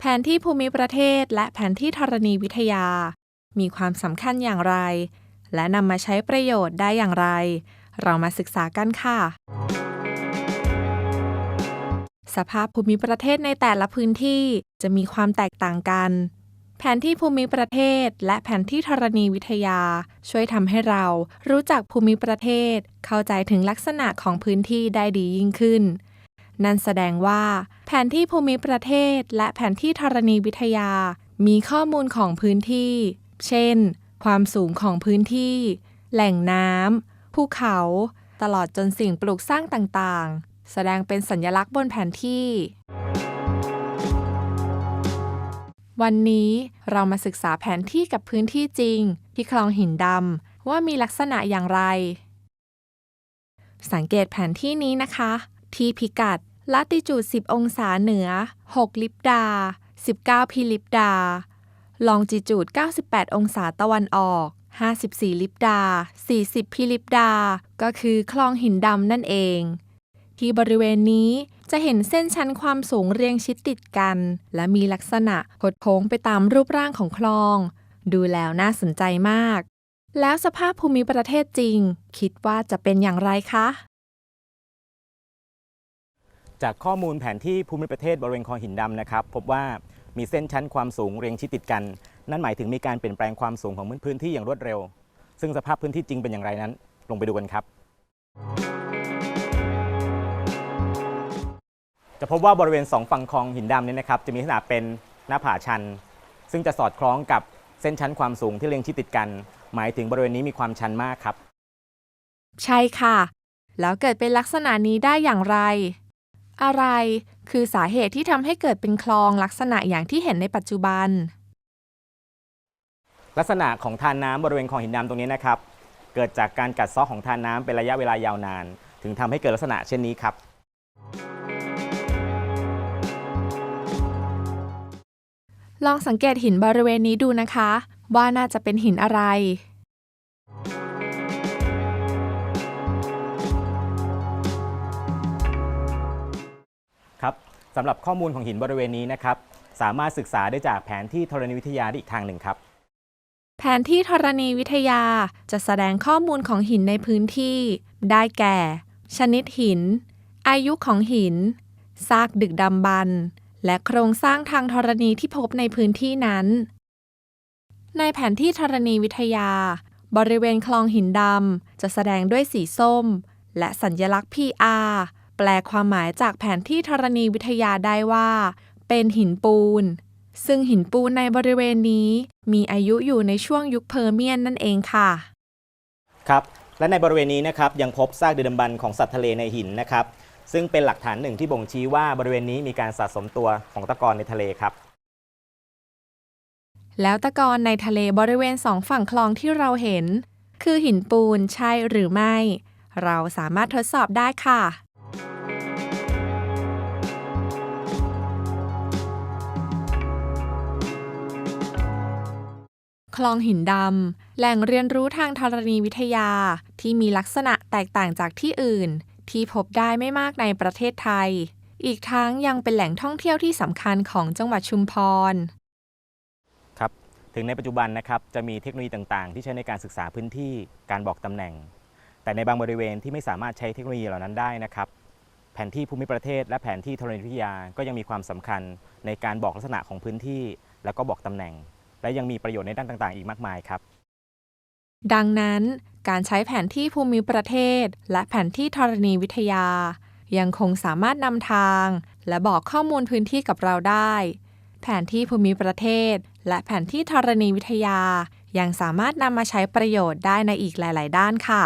แผนที่ภูมิประเทศและแผนที่ธรณีวิทยา มีความสำคัญอย่างไร และนำมาใช้ประโยชน์ได้อย่างไร เรามาศึกษากันค่ะ สภาพภูมิประเทศในแต่ละพื้นที่จะมีความแตกต่างกัน แผนที่ภูมิประเทศ และแผนที่ธรณีวิทยา ช่วยทำให้เรารู้จักภูมิประเทศ เข้าใจถึงลักษณะของพื้นที่ได้ดียิ่งขึ้น นั่นแสดงว่า แผนที่ภูมิประเทศ และแผนที่ธรณีวิทยา มีข้อมูลของพื้นที่ เช่น ความสูงของพื้นที่ แหล่งน้ำภูเขา ตลอดจนสิ่งปลูกสร้างต่างๆ แสดงเป็นสัญลักษณ์บนแผนที่ วันนี้เรามาศึกษาแผนที่กับพื้นที่จริง ที่คลองหินดำว่ามีลักษณะอย่างไร สังเกตแผนที่นี้นะคะที่พิกัด ลัติจูด 10 องศาเหนือ 6 ลิปดา 19 พิลิปดา ลองจิจูด 98 องศาตะวันออก 54 ลิปดา 40 พิลิปดา ก็คือคลองหินดำนั่นเอง ที่บริเวณนี้จะเห็นเส้นชั้นความสูงเรียงชิดติดกัน และมีลักษณะคดโค้งไปตามรูปร่างของคลอง ดูแล้วน่าสนใจมาก แล้วสภาพภูมิประเทศจริง คิดว่าจะเป็นอย่างไรคะ จากข้อมูลแผนที่ภูมิประเทศบริเวณคลองหินดำนะครับ พบว่ามีเส้นชั้นความสูงเรียงชิดติดกัน นั่นหมายถึงมีการเปลี่ยนแปลงความสูงของพื้นที่อย่างรวดเร็ว ซึ่งสภาพพื้นที่จริงเป็นอย่างไรนั้น ลงไปดูกันครับ จะพบว่าบริเวณสองฝั่งคลองหินดำเนี่ยนะครับ จะมีลักษณะเป็นหน้าผาชัน ซึ่งจะสอดคล้องกับเส้นชั้นความสูงที่เรียงชิดติดกัน หมายถึงบริเวณนี้มีความชันมากครับ ใช่ค่ะ แล้วเกิดเป็นลักษณะนี้ได้อย่างไร อะไรคือสาเหตุที่ทำให้เกิดเป็นคลองลักษณะอย่างที่เห็นในปัจจุบัน ลักษณะของทานน้ำบริเวณคลองหินดำตรงนี้นะครับ เกิดจากการกัดเซาะของทานน้ำเป็นระยะเวลายาวนาน ถึงทำให้เกิดลักษณะเช่นนี้ครับ ลองสังเกตหินบริเวณนี้ดูนะคะ ว่าน่าจะเป็นหินอะไร สำหรับข้อมูลของหินบริเวณนี้นะครับ สามารถศึกษาได้จากแผนที่ธรณีวิทยาได้อีกทางหนึ่งครับ แผนที่ธรณีวิทยาจะแสดงข้อมูลของหินในพื้นที่ ได้แก่ ชนิดหิน อายุของหิน ซากดึกดำบรรพ์และโครงสร้างทางธรณีที่พบในพื้นที่นั้น ในแผนที่ธรณีวิทยา บริเวณคลองหินดำจะแสดงด้วยสีส้ม และสัญญลักษณ์ PR แปลความหมายจากแผนที่ธรณีวิทยาได้ว่า เป็นหินปูน ซึ่งหินปูนในบริเวณนี้ มีอายุอยู่ในช่วงยุคเพอร์เมียนนั่นเองค่ะ ครับ และในบริเวณนี้นะครับยังพบซากดึกดำบรรพ์ของสัตว์ทะเลในหินนะครับ ซึ่งเป็นหลักฐานหนึ่งที่บ่งชี้ว่าบริเวณนี้มีการสะสมตัวของตะกอนในทะเลครับ แล้วตะกอนในทะเลบริเวณสองฝั่งคลองที่เราเห็น คือหินปูนใช่หรือไม่ เราสามารถทดสอบได้ค่ะ คลองหินดำ แหล่งเรียนรู้ทางธรณีวิทยา ที่มีลักษณะแตกต่างจากที่อื่น ที่พบได้ไม่มากในประเทศไทย อีกทั้งยังเป็นแหล่งท่องเที่ยวที่สำคัญของจังหวัดชุมพรครับถึงในปัจจุบันนะครับจะมีเทคโนโลยีต่างๆ ที่ใช้ในการศึกษาพื้นที่การบอกตำแหน่ง แต่ในบางบริเวณที่ไม่สามารถใช้เทคโนโลยีเหล่านั้นได้นะครับแผนที่ภูมิประเทศ และแผนที่ธรณีวิทยาก็ยังมีความสำคัญในการบอกลักษณะของพื้นที่ แล้วก็บอกตำแหน่ง และยังมีประโยชน์ในด้านต่างๆ อีกมากมายครับ ดังนั้นการใช้แผนที่ภูมิประเทศ และแผนที่ธรณีวิทยา ยังคงสามารถนำทาง และบอกข้อมูลพื้นที่กับเราได้ แผนที่ภูมิประเทศ และแผนที่ธรณีวิทยา ยังสามารถนำมาใช้ประโยชน์ได้ในอีกหลาย ๆ ด้านค่ะ